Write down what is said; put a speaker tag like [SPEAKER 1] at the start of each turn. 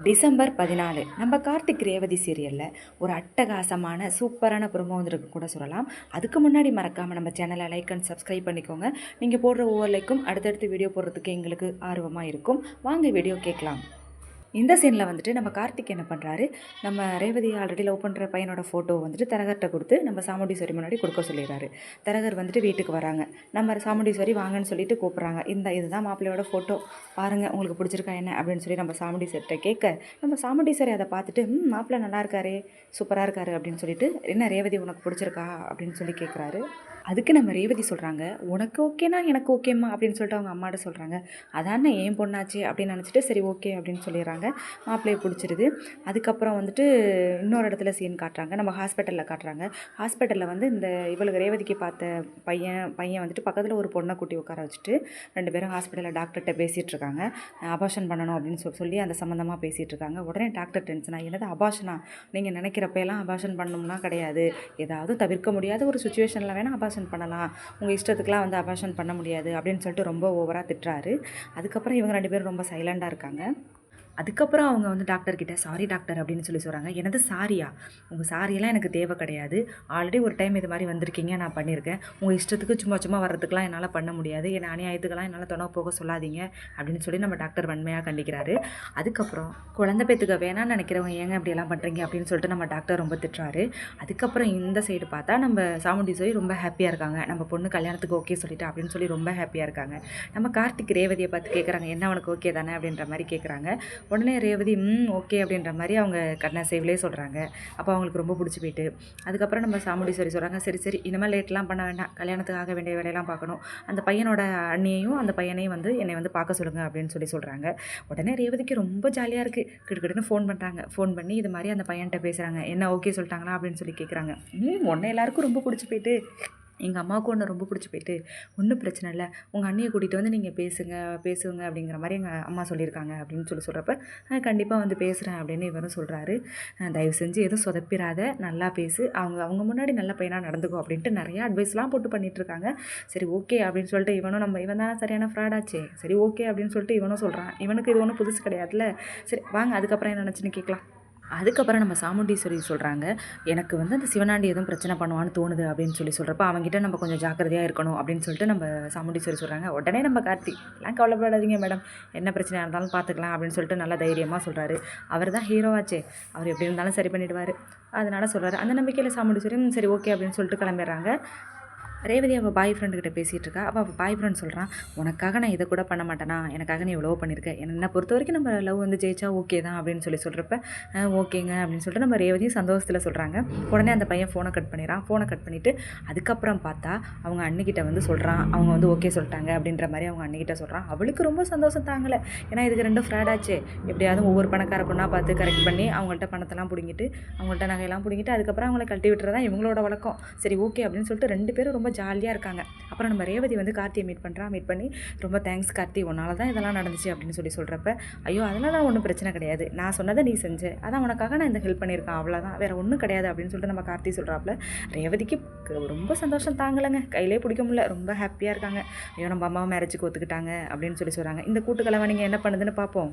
[SPEAKER 1] December பதினாலு. நம்ம கார்த்திக் ரேவதி சீரியலில் ஒரு அட்டகாசமான சூப்பரான ப்ரோமோ வந்துருக்கு கூட சொல்லலாம். அதுக்கு முன்னாடி மறக்காமல் நம்ம சேனலை லைக் அண்ட் சப்ஸ்கிரைப் பண்ணிக்கோங்க. நீங்கள் போடுற ஒவ்வொரு லைக்கும் அடுத்தடுத்து வீடியோ போடுறதுக்கு எங்களுக்கு ஆர்வமாக இருக்கும். வாங்க வீடியோ கேட்கலாம். இந்த சீனில் வந்துட்டு நம்ம கார்த்திக் என்ன பண்ணுறாரு நம்ம ரேவதி ஆல்ரெடி லவ் பண்ணுற பையனோட ஃபோட்டோ வந்துட்டு தரகர்கிட்ட கொடுத்து நம்ம சாமுண்டீஸ்வரி முன்னாடி கொடுக்க சொல்லிடுறாரு. தரகர் வந்துட்டு வீட்டுக்கு வராங்க. நம்ம சாமுண்டீஸ்வரி வாங்கன்னு சொல்லிட்டு கூப்பிட்றாங்க. இந்த இதுதான் மாப்பிள்ளையோட ஃபோட்டோ பாருங்கள் உங்களுக்கு பிடிச்சிருக்கா என்ன? அப்படின்னு சொல்லி நம்ம சாமுண்டீஸ்வர்கிட்ட கேட்க நம்ம சாமுண்டீஸ்வரி அதை பார்த்துட்டு ம் மாப்பிள்ளை நல்லா இருக்காரு சூப்பராக இருக்காரு அப்படின்னு சொல்லிட்டு என்ன ரேவதி உனக்கு பிடிச்சிருக்கா? அப்படின்னு சொல்லி கேட்குறாரு. அதுக்கு நம்ம ரேவதி சொல்கிறாங்க உனக்கு ஓகேனா எனக்கு ஓகேம்மா? அப்படின்னு சொல்லிட்டு அவங்க அம்மாட்ட சொல்கிறாங்க அதான் ஏன் பொண்ணாச்சு? அப்படின்னு நினச்சிட்டு சரி ஓகே அப்படின்னு சொல்லிடுறாங்க. மாப்பிள்ளையை பிடிச்சிருது. அதுக்கப்புறம் வந்துட்டு இன்னொரு இடத்துல சீன் காட்டுறாங்க. நம்ம ஹாஸ்பிட்டலில் காட்டுறாங்க. ஹாஸ்பிட்டலில் வந்து இந்த இவளுக்கு ரேவதிக்கு பார்த்த பையன் பையன் வந்துட்டு பக்கத்தில் ஒரு பொண்ணை கூட்டி உட்கார வச்சுட்டு ரெண்டு பேரும் ஹாஸ்பிட்டலில் டாக்டர்கிட்ட பேசிகிட்டு இருக்காங்க. அபாஷன் பண்ணணும் அப்படின்னு சொல்லி அந்த சம்மந்தமாக பேசிகிட்டு இருக்காங்க. உடனே டாக்டர் டென்ஷனாக என்னது அபாஷனா நீங்கள் நினைக்கிறப்பெல்லாம் அபாஷன் பண்ணணும்னா கிடையாது. ஏதாவது தவிர்க்க முடியாத ஒரு சுச்சுவேஷனில் வேணால் அபாஷன் பண்ணலாம். உங்கள் இஷ்டத்துக்குலாம் வந்து அபாஷன் பண்ண முடியாது அப்படின்னு சொல்லிட்டு ரொம்ப ஓவராக திட்டுறாரு. அதுக்கப்புறம் இவங்க ரெண்டு பேரும் ரொம்ப சைலண்டாக இருக்காங்க. அதுக்கப்புறம் அவங்க வந்து டாக்டர்கிட்ட சாரி டாக்டர் அப்படின்னு சொல்லி சொல்கிறாங்க எனது சாரியா? உங்கள் சாரியெல்லாம் எனக்கு தேவை கிடையாது. ஆல்ரெடி ஒரு டைம் இது மாதிரி வந்திருக்கீங்க நான் பண்ணியிருக்கேன். உங்கள் இஷ்டத்துக்கு சும்மா சும்மா வர்றதுக்கெலாம் என்னால் பண்ண முடியாது. என்னை அநியாயத்துக்கெல்லாம் என்னால் துணை போக சொல்லாதீங்க அப்படின்னு சொல்லி நம்ம டாக்டர் வன்மையாக கண்டிக்கிறாரு. அதுக்கப்புறம் குழந்த பேத்துக்க வேணாம்னு நினைக்கிறவங்க ஏங்க அப்படியெல்லாம் பண்ணுறீங்க அப்படின்னு சொல்லிட்டு நம்ம டாக்டர் ரொம்ப திட்டுறாரு. அதுக்கப்புறம் இந்த சைடு பார்த்தா நம்ம சாமுண்டீஸ்வரி ரொம்ப ஹாப்பியாக இருக்காங்க. நம்ம பொண்ணு கல்யாணத்துக்கு ஓகே சொல்லிட்டா அப்படின்னு சொல்லி ரொம்ப ஹாப்பியாக இருக்காங்க. நம்ம கார்த்திக் ரேவதியை பார்த்து கேட்குறாங்க என்ன உனக்கு ஓகே தானே? அப்படின்ற மாதிரி கேட்குறாங்க உடனே ரேவதி ம் ஓகே அப்படின்ற மாதிரி அவங்க கண்ணசைவிலே சொல்கிறாங்க அப்போ அவங்களுக்கு ரொம்ப பிடிச்சி போயிட்டு. அதுக்கப்புறம் நம்ம சாமுண்டீஸ்வரி சொல்கிறாங்க சரி சரி இனிமேல் லேட்லாம் பண்ண வேண்டாம். கல்யாணத்துக்கு ஆக வேண்டிய வேலையெல்லாம் பார்க்கணும். அந்த பையனோட அண்ணியையும் அந்த பையனையும் வந்து என்னை வந்து பார்க்க சொல்லுங்கள் அப்படின்னு சொல்லி சொல்கிறாங்க உடனே ரேவதிக்கு ரொம்ப ஜாலியாக இருக்குது கிட்டக்கிட்டன்னு ஃபோன் பண்ணுறாங்க ஃபோன் பண்ணி இது மாதிரி அந்த பையன்கிட்ட பேசுகிறாங்க என்ன ஓகே சொல்லிட்டாங்களா அப்படின்னு சொல்லி கேட்குறாங்க ம் உடனே எல்லாருக்கும் ரொம்ப பிடிச்சி போயிட்டு. எங்கள் அம்மாவுக்கும் ஒன்று ரொம்ப பிடிச்சி போயிட்டு ஒன்றும் பிரச்சனை இல்லை. உங்கள் அண்ணியை கூட்டிகிட்டு வந்து நீங்கள் பேசுங்க பேசுங்க அப்படிங்கிற மாதிரி எங்கள் அம்மா சொல்லியிருக்காங்க அப்படின்னு சொல்லி சொல்கிறப்ப கண்டிப்பாக வந்து பேசுகிறேன் அப்படின்னு இவரும் சொல்கிறாரு தயவு செஞ்சு எதுவும் சொதப்பிராத. நல்லா பேசு. அவங்க அவங்க முன்னாடி நல்ல பையனாக நடந்துக்கும் அப்படின்ட்டு நிறையா அட்வைஸ்லாம் போட்டு பண்ணிகிட்ருக்காங்க சரி ஓகே அப்படின்னு சொல்லிட்டு இவனும் நம்ம இவன் தான் சரியான ஃப்ராடாச்சே சரி ஓகே அப்படின்னு சொல்லிட்டு இவனும் சொல்கிறான் இவனுக்கு இது ஒன்றும் புதுசு கிடையாதுல்ல. சரி வாங்க அதுக்கப்புறம் என்ன நினச்சின்னு கேட்கலாம். அதுக்கப்புறம் நம்ம சாமுண்டீஸ்வரி சொல்கிறாங்க எனக்கு வந்து அந்த சிவனாண்டி எதுவும் பிரச்சனை பண்ணுவான்னு தோணுது அப்படின்னு சொல்லி சொல்கிறப்ப அவங்ககிட்ட நம்ம கொஞ்சம் ஜாக்கிரதையாக இருக்கணும் அப்படின்னு சொல்லிட்டு நம்ம சாமுண்டீஸ்வரி சொல்கிறாங்க உடனே நம்ம கார்த்திக் எல்லாம் கவலைப்படாதீங்க மேடம் என்ன பிரச்சனையாக இருந்தாலும் பார்த்துக்கலாம் அப்படின்னு சொல்லிட்டு நல்லா தைரியமாக சொல்கிறாரு அவர் தான் ஹீரோவாச்சே அவர் எப்படி இருந்தாலும் சரி பண்ணிவிடுவார் அதனால் சொல்கிறாரு அந்த நம்பிக்கையில் சாமுண்டீஸ்வரியும் சரி ஓகே அப்படின்னு சொல்லிட்டு கிளம்பிடுறாங்க. ரேவதி அவள் பாய் ஃப்ரெண்டுக்கிட்ட பேசிகிட்டு இருக்கா அப்போ அவள் பாய் ஃப்ரெண்ட் சொல்கிறான் உனக்காக நான் இதை கூட பண்ண மாட்டேனா? எனக்காக நீ இவ்வளோ பண்ணியிருக்க என்னை பொறுத்த வரைக்கும் நம்ம லவ் வந்து ஜெயிச்சா ஓகே தான் அப்படின்னு சொல்லி சொல்கிறப்ப ஓகேங்க அப்படின்னு சொல்லிட்டு நம்ம ரேவதியும் சந்தோஷத்தில் சொல்கிறாங்க உடனே அந்த பையன் ஃபோனை கட் பண்ணிடுறான். ஃபோனை கட் பண்ணிவிட்டு அதுக்கப்புறம் பார்த்தா அவங்க அண்ணிக்கிட்ட வந்து சொல்கிறான் அவங்க வந்து ஓகே சொல்லிட்டாங்க அப்படின்ற மாதிரி அவங்க அண்ணிக்கிட்ட சொல்கிறான் அவளுக்கு ரொம்ப சந்தோஷம் தாங்கலை. ஏன்னா இதுக்கு ரெண்டும் ஃப்ராடாச்சு எப்படியாவது ஒவ்வொரு பணக்கார பொண்ணாக பார்த்து கரெக்ட் பண்ணி அவங்கள்ட்ட பணத்தெல்லாம் பிடிங்கிட்டு அவங்கள்ட்ட நகையெல்லாம் பிடிங்கிட்டு அதுக்கப்புறம் அவங்கள கழட்டி விட்டுறதா இவங்களோட வழக்கம். சரி ஓகே அப்படின்னு சொல்லிட்டு ரெண்டு பேரும் ரொம்ப ஜாலியாக இருக்காங்க. அப்புறம் நம்ம ரேவதி வந்து கார்த்தியை மீட் பண்ணுறா மீட் பண்ணி ரொம்ப தேங்க்ஸ் கார்த்தி உன்னால தான் இதெல்லாம் நடந்துச்சு அப்படின்னு சொல்லி சொல்கிறப்ப ஐயோ அதெல்லாம் ஒன்றும் பிரச்சனை கிடையாது. நான் சொன்னதை நீ செஞ்சு. அதான் உனக்காக நான் இந்த ஹெல்ப் பண்ணியிருக்கேன். அவ்வளோதான் வேறு ஒன்றும் கிடையாது அப்படின்னு சொல்லிட்டு நம்ம கார்த்தி சொல்கிறாப்புல ரேவதிக்கு ரொம்ப சந்தோஷம் தாங்கலைங்க. கையிலே பிடிக்க முடியல. ரொம்ப ஹாப்பியாக இருக்காங்க. ஐயோ நம்ம அம்மாவை மேரேஜுக்கு ஒத்துக்கிட்டாங்க அப்படின்னு சொல்லி சொல்கிறாங்க இந்த கூட்டுக்கலவை நீங்கள் என்ன பண்ணுதுன்னு பார்ப்போம்.